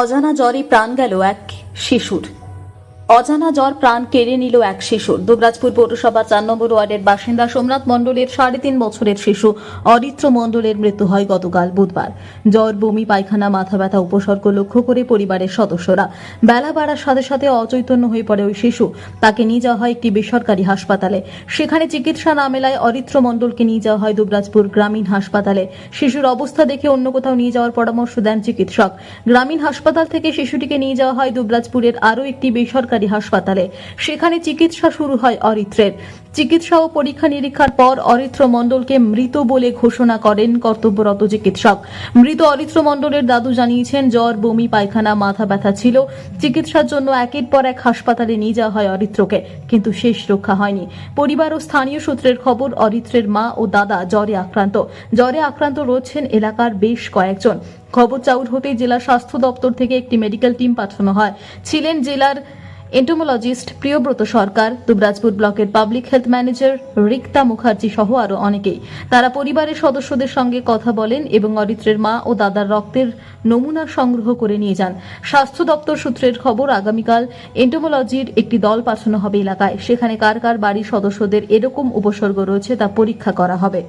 অজানা জ্বরে প্রাণ গেল এক শিশুর। অজানা জ্বর প্রাণ কেড়ে নিল এক শিশুর দুবরাজপুর পৌরসভা চার নম্বর ওয়ার্ডের বাসিন্দা সোমনাথ মণ্ডলের সাড়ে তিন বছরের শিশু অরিত্র মণ্ডলের মৃত্যু হয় গতকাল বুধবার। জ্বর, বমি, পায়খানা, মাথা ব্যথা, উপসর্গ লক্ষ্য করে পরিবারের সদস্যরা বেলা বাড়ার সাথে সাথে অচৈতন্য হয়ে পড়ে ওই শিশু। তাকে নিয়ে যাওয়া হয় একটি বেসরকারি হাসপাতালে। সেখানে চিকিৎসা না মেলায় অরিত্র মণ্ডলকে নিয়ে যাওয়া হয় দুবরাজপুর গ্রামীণ হাসপাতালে। শিশুর অবস্থা দেখে অন্য কোথাও নিয়ে যাওয়ার পরামর্শ দেন চিকিৎসক। গ্রামীণ হাসপাতাল থেকে শিশুটিকে নিয়ে যাওয়া হয় দুবরাজপুরের আরও একটি বেসরকারি হাসপাতালে। সেখানে চিকিৎসা শুরু হয় অরিত্রের। চিকিৎসা ও পরীক্ষা নিরীক্ষার পর অরিত্র মণ্ডলকে মৃত বলে ঘোষণা করেন কর্তব্যরত চিকিৎসক। মৃত অরিত্র মণ্ডলের দাদু জানিয়েছেন, জ্বর, বমি, পায়খানা, মাথা ব্যথা ছিল। চিকিৎসার জন্য একের পর এক হাসপাতালে নিয়ে যাওয়া হয় অরিত্রকে, কিন্তু শেষ রক্ষা হয়নি। পরিবার ও স্থানীয় সূত্রের খবর, অরিত্রের মা ও দাদা জ্বরে আক্রান্ত। জ্বরে আক্রান্ত রয়েছেন এলাকার বেশ কয়েকজন। খবর চাউর হতেই জেলা স্বাস্থ্য দপ্তর থেকে একটি মেডিকেল টিম পাঠানো হয়। ছিলেন জেলার এন্টোমোলজিস্ট প্রিয়ব্রত সরকার দুবরাজপুর ব্লকের public health manager Rikta Mukherjee সহ আরও অনেকেই। তারা পরিবারের সদস্যদের সঙ্গে কথা বলেন এবং অরিত্রের মা ও দাদার রক্তের নমুনা সংগ্রহ করে নিয়ে যান। স্বাস্থ্য দপ্তর সূত্রের খবর, আগামীকাল এন্টোমোলজির একটি দল পাঠানো হবে এলাকায়। সেখানে কার কার বাড়ির সদস্যদের এরকম উপসর্গ রয়েছে তা পরীক্ষা করা হবে।